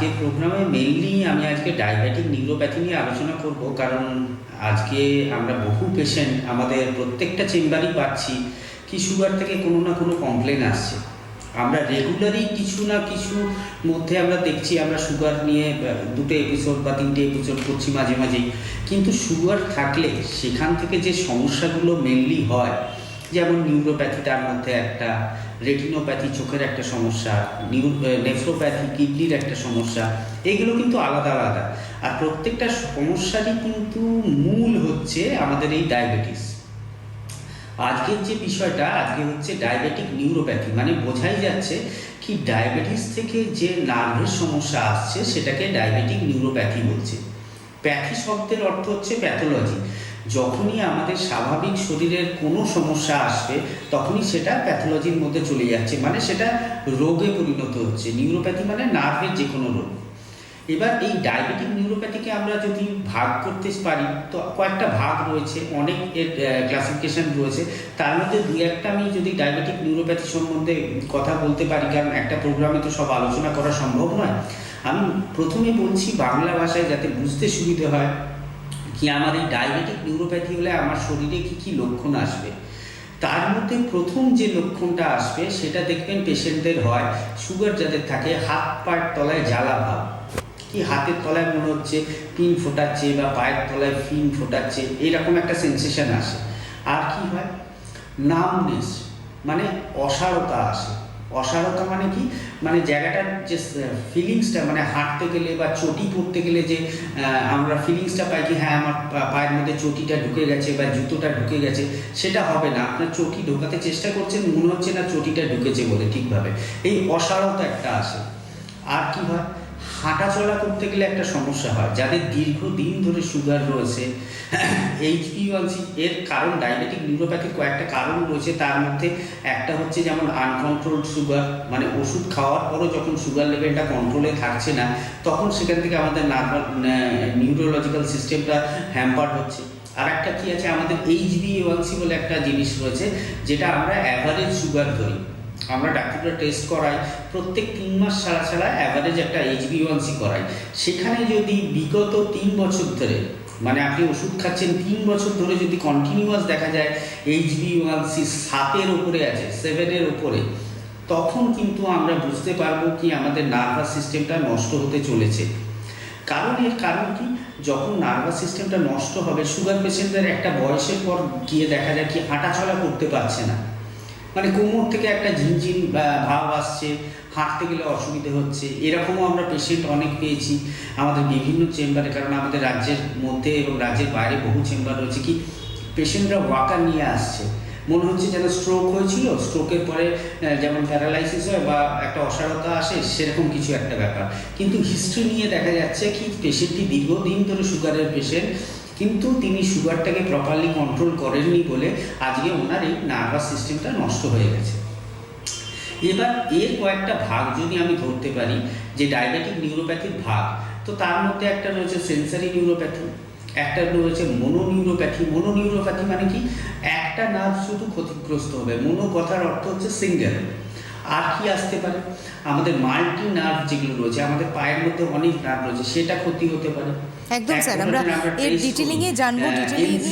আজকের প্রোগ্রামে মেনলি আমি আজকে ডায়াবেটিক নিউরোপ্যাথি নিয়ে আলোচনা করব। কারণ আজকে আমরা বহু পেশেন্ট আমাদের প্রত্যেকটা চেম্বারই পাচ্ছি, কি সুগার থেকে কোনো না কোনো কমপ্লেন আসছে। আমরা রেগুলারই কিছু না কিছু মধ্যে আমরা দেখছি, আমরা সুগার নিয়ে দুটো এপিসোড বা তিনটে এপিসোড করছি মাঝে মাঝেই। কিন্তু সুগার থাকলে সেখান থেকে যে সমস্যাগুলো মেনলি হয় যেমন নিউরোপ্যাথি তার মধ্যে একটা, রেটিনোপ্যাথি চোখের একটা সমস্যা, নিউ নেফ্রোপ্যাথি, কিডনির একটা সমস্যা, এগুলো কিন্তু আলাদা আলাদা। আর প্রত্যেকটা সমস্যারই কিন্তু মূল হচ্ছে আমাদের এই ডায়াবেটিস। আজকের যে বিষয়টা, আজকে হচ্ছে ডায়াবেটিক নিউরোপ্যাথি মানে বোঝাই যাচ্ছে কি ডায়াবেটিস থেকে যে নার্ভের সমস্যা আসছে, সেটাকে ডায়াবেটিক নিউরোপ্যাথি বলছে। প্যাথি শব্দের অর্থ হচ্ছে প্যাথোলজি। যখনই আমাদের স্বাভাবিক শরীরের কোনো সমস্যা আসবে, তখনই সেটা প্যাথোলজির মধ্যে চলে যাচ্ছে। মানে সেটা রোগে পরিণত হচ্ছে। নিউরোপ্যাথি মানে নার্ভের যে কোনো রোগ। এবার এই ডায়াবেটিক নিউরোপ্যাথিকে আমরা যদি ভাগ করতে পারি, তো কয়েকটা ভাগ রয়েছে, অনেক এর ক্লাসিফিকেশন রয়েছে। তার মধ্যে দু একটা আমি যদি ডায়াবেটিক নিউরোপ্যাথি সম্বন্ধে কথা বলতে পারি, কারণ একটা প্রোগ্রামে তো সব আলোচনা করা সম্ভব নয়। আমি প্রথমে বলছি বাংলা ভাষায় যাতে বুঝতে সুবিধে হয়। কি আমার এই ডায়াবেটিক নিউরোপ্যাথি হলে আমার শরীরে কি কি লক্ষণ আসবে? তার মধ্যে প্রথম যে লক্ষণটা আসবে, সেটা দেখবেন পেশেন্টদের হয়, সুগার যাদের থাকে, হাত পায়ের তলায় জ্বালা ভাব। কি হাতের তলায় মনে হচ্ছে পিন ফোটাচ্ছে বা পায়ের তলায় ফিন ফোটাচ্ছে, এরকম একটা সেন্সেশন আসে। আর কি হয়? নামনেস মানে অসারতা আসে। অসারতা মানে কি? মানে জায়গাটার যে ফিলিংসটা মানে হাঁটতে গেলে বা চটি পরতে গেলে যে আমরা ফিলিংসটা পাই কি হ্যাঁ আমার পায়ের মধ্যে চটিটা ঢুকে গেছে বা জুতোটা ঢুকে গেছে, সেটা হবে না। আপনার চটি ঢোকাতে চেষ্টা করছেন, মনে হচ্ছে না চটিটা ঢুকেছে বলে, ঠিকভাবে। এই অসারতা একটা আসে। আর কি হয়? হাঁটা চলা করতে গেলে একটা সমস্যা হয়। যাদের দীর্ঘদিন ধরে সুগার রয়েছে এইচপিওয়ানসি এর কারণ ডায়াবেটিক নিউরোপ্যাথির কয়েকটা কারণ রয়েছে। তার মধ্যে একটা হচ্ছে যেমন আনকন্ট্রোলড সুগার মানে ওষুধ খাওয়ার পরও যখন সুগার লেভেলটা কন্ট্রোলে থাকছে না, তখন সেখান থেকে আমাদের নার্ভাল নিউরোলজিক্যাল সিস্টেমটা হ্যাম্পার হচ্ছে। আর একটা কি আছে? আমাদের এইচবিএওয়ানসি বলে একটা জিনিস রয়েছে, যেটা আমরা অ্যাভারেজ সুগার ধরি। আমরা ডাক্তাররা টেস্ট করাই, প্রত্যেক তিন মাস ছাড়া ছাড়া অ্যাভারেজ একটা এইচবিওয়ানসি করাই। সেখানে যদি বিগত তিন বছর ধরে মানে আপনি ওষুধ খাচ্ছেন তিন বছর ধরে যদি কন্টিনিউয়াস দেখা যায় এইচবিওয়ানসি সাতের উপরে আছে সেভেনের উপরে, তখন কিন্তু আমরা বুঝতে পারব কি আমাদের নার্ভাস সিস্টেমটা নষ্ট হতে চলেছে। কারণ এর কারণ কি? যখন নার্ভাস সিস্টেমটা নষ্ট হবে সুগার পেশেন্টদের একটা বয়সের পর গিয়ে দেখা যায় কি হাঁটাচলা করতে পারছে না। মানে কোমর থেকে একটা ঝিনঝিন ভাব আসছে, হাঁটতে গেলে অসুবিধে হচ্ছে, এরকমও আমরা পেশেন্ট অনেক পেয়েছি আমাদের বিভিন্ন চেম্বারে, কারণ আমাদের রাজ্যের মধ্যে এবং রাজ্যের বাইরে বহু চেম্বার রয়েছে কি পেশেন্টরা ওয়াকার নিয়ে আসছে। মনে হচ্ছে যেন স্ট্রোক হয়েছিল স্ট্রোকের পরে যেমন প্যারালাইসিস হয় বা একটা অসারতা আসে, সেরকম কিছু একটা ব্যাপার। কিন্তু হিস্ট্রি নিয়ে দেখা যাচ্ছে কি পেশেন্টটি দীর্ঘদিন ধরে সুগারের পেশেন্ট কিন্তু তিনি সুগারটাকে প্রপারলি কন্ট্রোল করেননি বলে আজকে ওনার এই নার্ভাস সিস্টেমটা নষ্ট হয়ে গেছে। এবার এর কয়েকটা ভাগ যদি আমি ধরতে পারি, যে ডায়াবেটিক নিউরোপ্যাথির ভাগ, তো তার মধ্যে একটা রয়েছে সেন্সারি নিউরোপ্যাথি একটা রয়েছে মনো নিউরোপ্যাথি মনো নিউরোপ্যাথি মানে কি? একটা নার্ভ শুধু ক্ষতিগ্রস্ত হবে। মনো কথার অর্থ হচ্ছে সিঙ্গেল আর কি আসতে পারে? আমাদের মাল্টি নার্ভ যেগুলো রয়েছে আমাদের পায়ের মধ্যে অনেক নার্ভ রয়েছে সেটা ক্ষতি হতে পারে। একদম স্যার আমরা এর trace ডিটেলিং এ জানব আহ, ডিটেলিং NCD